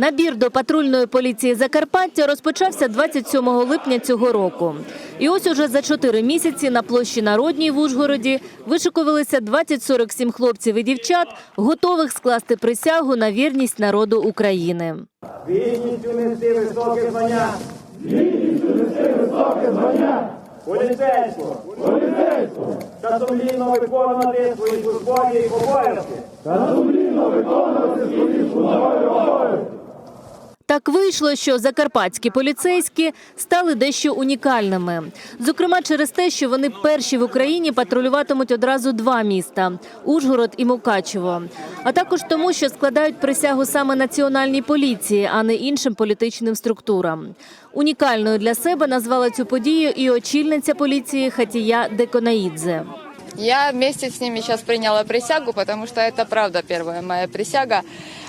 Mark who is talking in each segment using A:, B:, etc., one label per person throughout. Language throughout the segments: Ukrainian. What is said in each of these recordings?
A: Набір до патрульної поліції Закарпаття розпочався 27 липня цього року. І ось уже за чотири місяці на площі Народній в Ужгороді вишикувалися 20-47 хлопців і дівчат, готових скласти присягу на вірність народу України.
B: Гідністю нести високе звання. Гідністю нести високе звання. Поліцейського. Поліцейського. Та сумлінно виконувати свої службові обов'язки. Та сумлінно виконувати свої службові обов'язки.
A: Так вийшло, що закарпатські поліцейські стали дещо унікальними. Зокрема, через те, що вони перші в Україні патрулюватимуть одразу два міста Ужгород і Мукачево. А також тому, що складають присягу саме національній поліції, а не іншим політичним структурам. Унікальною для себе назвала цю подію і очільниця поліції Хатія Деконаїдзе.
C: Я вместе с ними сейчас приняла присягу, потому что это правда первая моя присяга.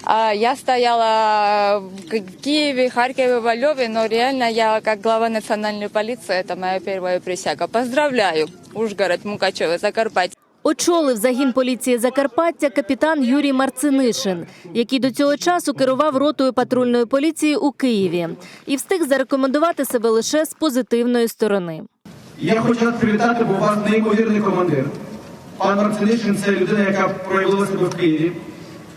C: Я стояла в Киеве, Харькове, во Львове, но реально я как глава национальной полиции, это моя первая присяга. Поздравляю, Ужгород, Мукачево, Закарпатье.
A: Очолив загін поліції Закарпаття капітан Юрій Марцинишин, який до цього часу керував ротою патрульної поліції у Києві і встиг зарекомендувати себе лише з позитивної сторони.
D: Я хочу вас привітати, бо у вас неймовірний командир. Пан Марцинишин це людина, яка проявила себе в Києві,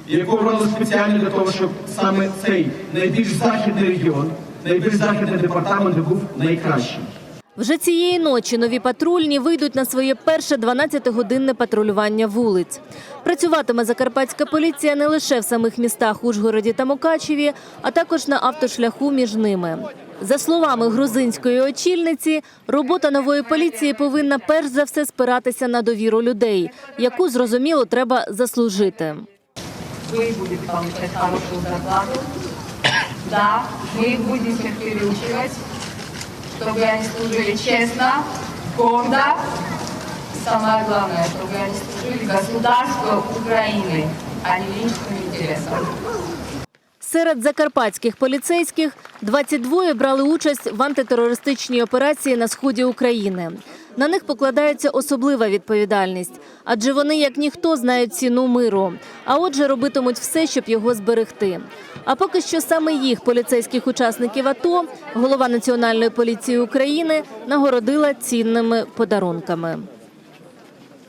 D: яку обрали спеціально для того, щоб саме цей найбільш західний регіон, найбільш західний департамент був найкращим.
A: Вже цієї ночі нові патрульні вийдуть на своє перше 12-годинне патрулювання вулиць. Працюватиме закарпатська поліція не лише в самих містах Ужгороді та Мукачеві, а також на автошляху між ними. За словами грузинської очільниці, робота нової поліції повинна перш за все спиратися на довіру людей, яку зрозуміло треба заслужити.
E: вы будете получать хорошую зарплату. Да, будем всех переучивать, чтобы они служили честно, гордо. Самое главное, чтобы они служили государству Украины, а не личным интересам.
A: Серед закарпатських поліцейських 22 брали участь в антитерористичній операції на сході України. На них покладається особлива відповідальність, адже вони, як ніхто, знають ціну миру. А отже, робитимуть все, щоб його зберегти. А поки що саме їх поліцейських учасників АТО голова Національної поліції України нагородила цінними подарунками.